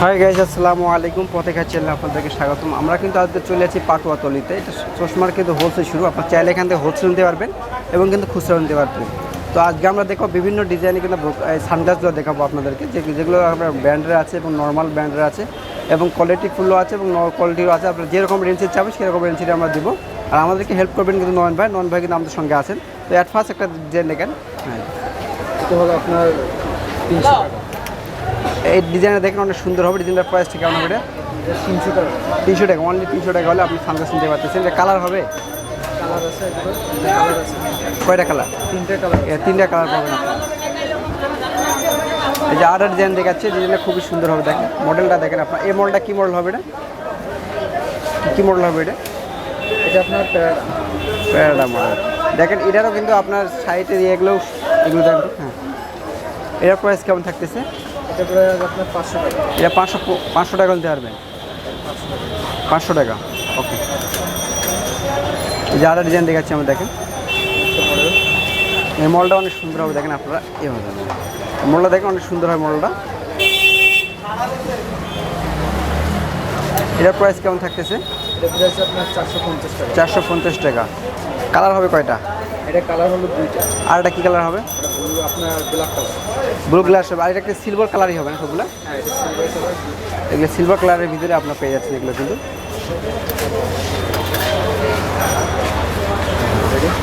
Hi guys আসসালামু আলাইকুম। পথেখা চ্যানেলে আপনাদেরকে স্বাগতম। আমরা কিন্তু আজকে চলে যাচ্ছি পাটুয়াতলিতে। এটা চশমার কিন্তু হোলসেল শুরু। আপনার চাইলে এখান থেকে হোলসেল নিতে পারবেন এবং কিন্তু খুচরা নিতে পারবেন। তো আজকে আমরা দেখো বিভিন্ন ডিজাইনে কিন্তু সানগ্লাসগুলো দেখাবো আপনাদেরকে। যে যেগুলো আপনার ব্র্যান্ডের আছে এবং নর্মাল ব্র্যান্ডের আছে এবং কোয়ালিটি ফুলও আছে এবং কোয়ালিটিও আছে। আপনার যেরকম রেঞ্জের চাবেন, সেরকম রেঞ্জের আমরা দিব। আর আমাদেরকে হেল্প করবেন কিন্তু নয়ন ভাই। নয়ন ভাই কিন্তু আমাদের সঙ্গে আছেন। তো অ্যাট ফার্স্ট একটা ডিজাইন দেখেন। হ্যাঁ। হলো আপনার তিনশো টাকা। এই ডিজাইনটা দেখেন অনেক সুন্দর হবে ডিজাইনটার প্রাইসটা কেমন হবে? এটা তিনশো টাকা। তিনশো টাকা অনলি তিনশো টাকা হলে আপনি সানগ্লাস নিতে পারতেছেন। এটা কালার হবে? কালার কয়টা কালার তিনটে কালার তিনটা কালার পাবেন এই যে আর ডিজাইন দেখাচ্ছে ডিজাইনটা খুবই সুন্দর হবে দেখেন। মডেলটা দেখেন আপনার। এই মডেলটা কী মডেল হবে এটা? কী মডেল হবে এটা? এটা আপনার প্যারাডা প্যারাডা মডেল দেখেন এটারও কিন্তু আপনার সাইডে এগুলো এগুলো দেখেন। হ্যাঁ। এটার প্রাইস কেমন থাকতেছে? এটা পাঁচশো পাঁচশো টাকা নিতে পারবেন পাঁচশো টাকা ওকে। এই যে আর ডিজাইন দেখাচ্ছি আমরা দেখেন। এই মলটা অনেক সুন্দর হবে দেখেন আপনারা এভাবে। মলটা দেখেন অনেক সুন্দর হয় মলটা। এটার প্রাইস কেমন থাকতেছে? এটা প্রাইস আপনার চারশো পঞ্চাশ টাকা। চারশো পঞ্চাশ টাকা। কালার হবে কয়টা? এটা কালার হলো দুইটা। আর এটা কী কালার হবে? আপনার ব্ল্যাক কালার। ব্লু গ্লাস হবে। আর এটা একটা সিলভার কালারই হবে না সবগুলো? হ্যাঁ এটা সিলভার কালার এগুলো সিলভার কালারের ভিতরে আপনার পেয়ে যাচ্ছেন এগুলো কিন্তু।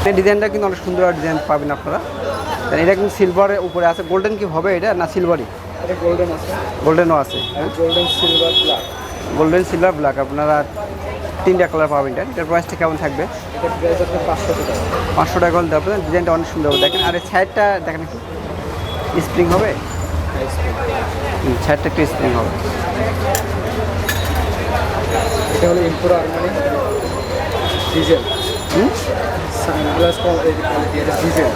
এই ডিজাইনটা কিন্তু অনেক সুন্দর ডিজাইন পাবেন আপনারা। এটা কিন্তু সিলভারের উপরে আছে। গোল্ডেন কি হবে এটা না সিলভারই এটা গোল্ডেন আছে। গোল্ডেনও আছে golden silver black golden silver black আপনারা তিনটা কালার পাবেন এটা। এটার প্রাইসটা কেমন থাকবে? এটা প্রাইস আপনার পাঁচশো টাকা। পাঁচশো টাকা হলে দেবেন ডিজাইনটা অনেক সুন্দর হবে। দেখেন আর এই সাইডটা দেখেন একটু স্প্রিং হবে? সাইডটা একটু স্প্রিং হবে। এটা হলো ইম্পোরা Armani Diesel sunglass Diesel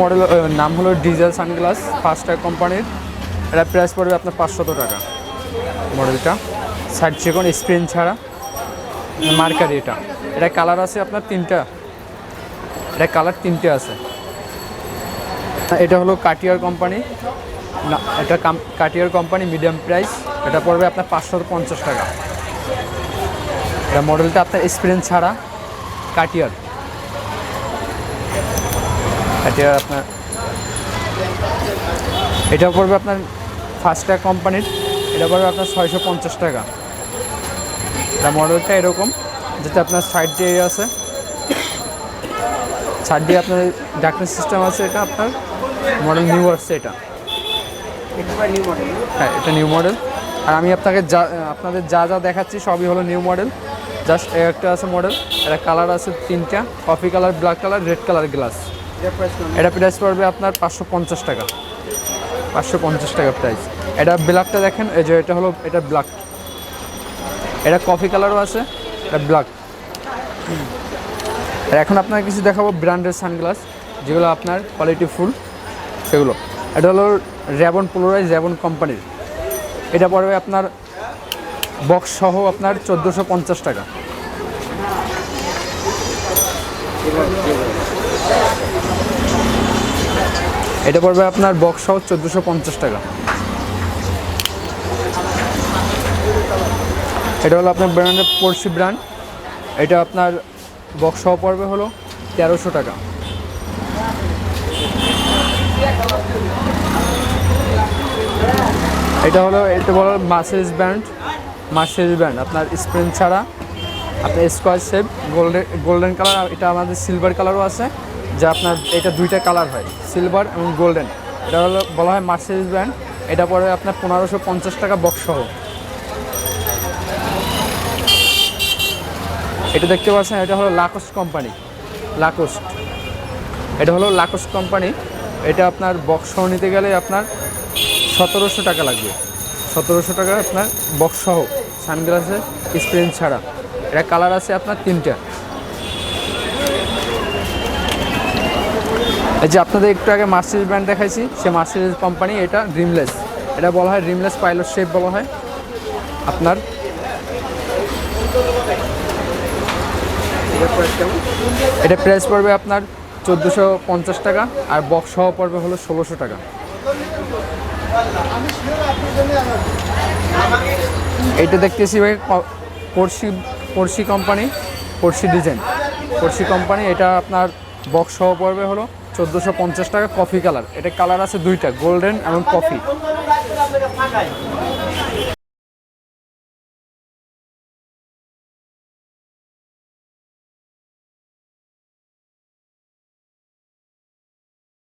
model নাম হলো ডিজেল সানগ্লাস ফার্স্ট কোম্পানির এটা প্রাইস পড়বে আপনার পাঁচশত টাকা। মডেলটা সাইড চিকন স্ক্রিন ছাড়া। মার্কারি এটা। এটা কালার আছে আপনার তিনটা। এটা কালার তিনটে আছে। এটা হলো কাটিয়ার কোম্পানি। না, এটা কাটিয়ার কোম্পানি, মিডিয়াম প্রাইস। এটা পড়বে আপনার পাঁচশো পঞ্চাশ টাকা। এটা মডেলটা আপনার স্ক্রিন ছাড়া কাটিয়ার। কাটিয়ার আপনার। এটা পড়বে আপনার ফার্স্টটা কোম্পানির। এটা পড়বে আপনার ছয়শো পঞ্চাশ টাকা। এটা মডেলটা এরকম, যেটা আপনার সাইড দিয়ে আছে। সাইড দিয়ে আপনার ডাক্তার সিস্টেম আছে, এটা আপনার মডেল নিউ আসছে এটা। হ্যাঁ এটা নিউ মডেল আর আমি আপনাকে যা, আপনাদের যা যা দেখাচ্ছি, সবই হলো নিউ মডেল জাস্ট একটা আছে মডেল এটা কালার আছে তিনটা coffee colour black colour red colour glass এটা প্রাইস পড়বে আপনার পাঁচশো পঞ্চাশ টাকা। পাঁচশো পঞ্চাশ টাকা প্রাইস এটা ব্ল্যাকটা দেখেন, এই যে এটা হলো, এটা ব্ল্যাক এটা কফি কালারও আছে, এটা ব্ল্যাক আর এখন আপনার কিছু দেখাবো ব্র্যান্ডের সানগ্লাস যেগুলো আপনার কোয়ালিটি ফুল সেগুলো। এটা হলো র্যাবন পোলোরাইজ র্যাবন কোম্পানির এটা পড়বে আপনার বক্স সহ আপনার চোদ্দোশো পঞ্চাশ টাকা। এটা পড়বে আপনার বক্স সহ চোদ্দোশো পঞ্চাশ টাকা। এটা হলো আপনার ব্র্যান্ডের পড়শি ব্র্যান্ড। এটা আপনার বক্স সহ পড়বে হলো তেরোশো টাকা। এটা হলো এটা বলো মাসেজ ব্র্যান্ড মাসেজ ব্র্যান্ড আপনার স্প্রিন ছাড়া। আপনার square shape golden golden colour এটা আমাদের সিলভার কালারও আছে, যা আপনার এটা দুইটা কালার হয় সিলভার এবং গোল্ডেন এটা হলো বলা হয় মার্সেডিস ব্র্যান্ড এটা পড়বে আপনার পনেরোশো পঞ্চাশ টাকা বক্স সহ। এটা দেখতে পাচ্ছেন, এটা হলো লাকোস্ট কোম্পানি লাকোস্ট এটা হলো লাকোস্ট কোম্পানি এটা আপনার বক্স নিতে গেলে আপনার সতেরোশো টাকা লাগবে। সতেরোশো টাকা আপনার বক্স সহ সানগ্লাসের স্ক্রিন ছাড়া। এটা কালার আছে আপনার তিনটা। এই যে আপনাদের একটু আগে মার্সিডিজ ব্র্যান্ড দেখাইছি, সে মার্সিডিজ কোম্পানি এটা ড্রিমলেস এটা বলা হয় ড্রিমলেস পাইলট শেপ বলা হয়। আপনার এটার প্রাইস কেমন এটা প্রাইস পড়বে আপনার চোদ্দোশো পঞ্চাশ টাকা আর বক্স সহ পড়বে হলো ষোলোশো টাকা। এইটা দেখতেছি ভাই পড়শি পড়শি কোম্পানি পড়শি ডিজাইন পড়শি কোম্পানি এটা আপনার বক্স সহ পড়বে হলো চোদ্দোশো পঞ্চাশ টাকা কফি কালার এটা কালার আছে দুইটা গোল্ডেন এবং কফি